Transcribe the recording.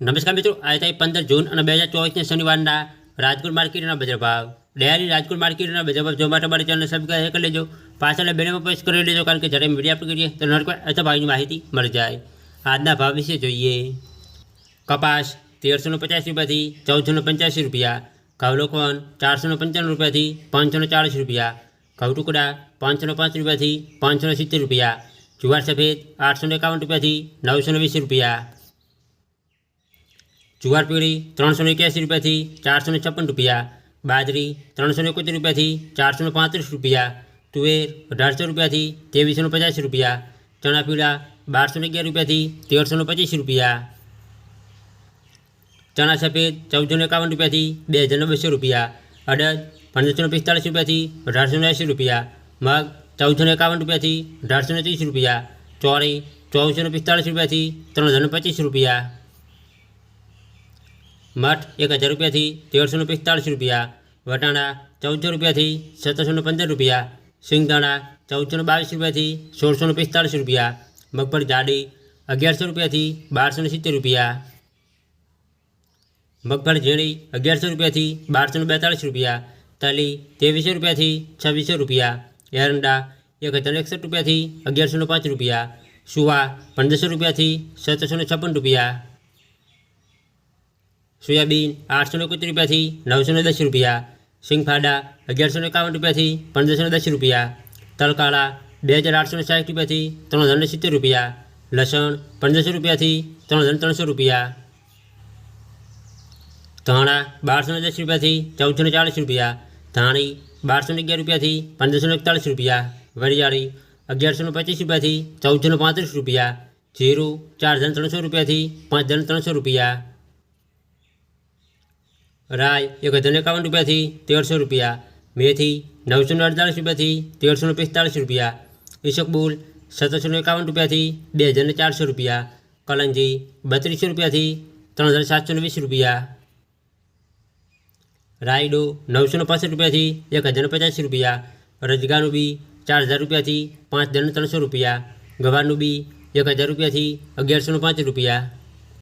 નમસ્કાર મિત્રો આજે તારીખ પંદર જૂન અને બે હજાર ચોવીસના શનિવારના રાજકોટ માર્કેટના બજાર ભાવ ડેરી રાજકોટ માર્કેટના બજાર ભાવ જોવા માટે મારી ચેનલ સબસ્ક્રાઈબ કરી લેજો પાછળ બેનમાં પ્રેસ કરી લેજો કારણ કે જ્યારે મીડિયા પર કરીએ તો નરકો અથવા ભાવની માહિતી મળી જાય આજના ભાવ વિશે જોઈએ કપાસ તેરસો ને પચાસ રૂપિયાથી ચૌદસો ને પંચ્યાસી રૂપિયા ઘઉલોકોન ચારસો ને પંચાણું રૂપિયાથી પાંચસો ને ચાળીસ રૂપિયા ઘઉ ટુકડા પાંચસો ને પાંચ રૂપિયાથી પાંચસો ને સિત્તેર રૂપિયા જુવાર સફેદ આઠસો ને એકાવન રૂપિયાથી નવસો ને વીસ રૂપિયા જુવાર પીળી ત્રણસો એક્યાસી રૂપિયાથી ચારસો છપ્પન રૂપિયા. બાજરી ત્રણસો એકોતેર રૂપિયાથી ચારસો પાંત્રીસ રૂપિયા. તુવેર અઢારસો રૂપિયાથી ત્રેવીસો પચાસ રૂપિયા. ચણા પીળા બારસો અગિયાર રૂપિયાથી તેરસો પચીસ રૂપિયા. ચણા સફેદ ચૌદસો એકાવન રૂપિયાથી બે હજાર બસો રૂપિયા. અડદ પંદરસો પિસ્તાળીસ રૂપિયાથી અઢારસો એંસી રૂપિયા. મગ ચૌદસો એકાવન રૂપિયાથી અઢારસો ત્રીસ રૂપિયા. ચોરી ચૌદસો પિસ્તાળીસ રૂપિયાથી ત્રણ હજાર પચીસ રૂપિયા. મઠ એક હજાર રૂપિયાથી તેરસો ને પિસ્તાળીસ રૂપિયા વટાણા ચૌદસો રૂપિયાથી સત્તરસો ને પંદર રૂપિયા સિંગદાણા ચૌદસો ને બાવીસ રૂપિયાથી સોળસો ને પિસ્તાળીસ રૂપિયા મગફળી જાડી અગિયારસો રૂપિયાથી બારસો ને સિત્તેર રૂપિયા મગફળી ઝીણી અગિયારસો રૂપિયાથી બારસો ને બેતાળીસ રૂપિયા તલી ત્રેવીસો રૂપિયાથી છવ્વીસો રૂપિયા એરંડા એક હજાર એકસઠ રૂપિયાથી અગિયારસો ને પાંચ રૂપિયા સુવા પંદરસો રૂપિયાથી સત્તરસો ને છપ્પન રૂપિયા સોયાબીન આઠસો ને એકોતેર રૂપિયાથી નવસો ને દસ રૂપિયા, સિંગફાડા અગિયારસો ને એકાવન રૂપિયાથી પંદરસો ને દસ રૂપિયા, તલકાળા બે હજાર આઠસો ને સાઠ રૂપિયાથી ત્રણ હજાર ને સિત્તેર રૂપિયા, લસણ પંદરસો રૂપિયાથી ત્રણ હજાર ત્રણસો રૂપિયા, ધાણા બારસો ને દસ રૂપિયાથી ચૌદસો ને ચાલીસ રૂપિયા, ધાણી બારસો ને અગિયાર રૂપિયાથી પંદરસો ને એકતાળીસ રૂપિયા, વરિયાળી અગિયારસો ને પચીસ રૂપિયાથી ચૌદસો ને પાંત્રીસ રૂપિયા, જીરું ચાર હજાર ત્રણસો રૂપિયાથી પાંચ હજાર ત્રણસો રૂપિયા રાય એક હજાર એકાવન રૂપિયાથી તેરસો રૂપિયા, મેથી નવસો અડતાલીસ રૂપિયાથી તેરસો પિસ્તાળીસ રૂપિયા ઈસકબુલ સત્તરસો એકાવન રૂપિયાથી બે હજાર ને ચારસો રૂપિયા, કલંજી બત્રીસો રૂપિયાથી ત્રણ હજાર સાતસો ને વીસ રૂપિયા. રાયડો નવસો પાસઠ રૂપિયાથી એક હજાર પચાસ રૂપિયા, રજગાનું બી ચાર હજાર રૂપિયાથી પાંચ હજાર ત્રણસો રૂપિયા, ગવારનું બી એક હજાર રૂપિયાથી અગિયારસો પાંચ રૂપિયા.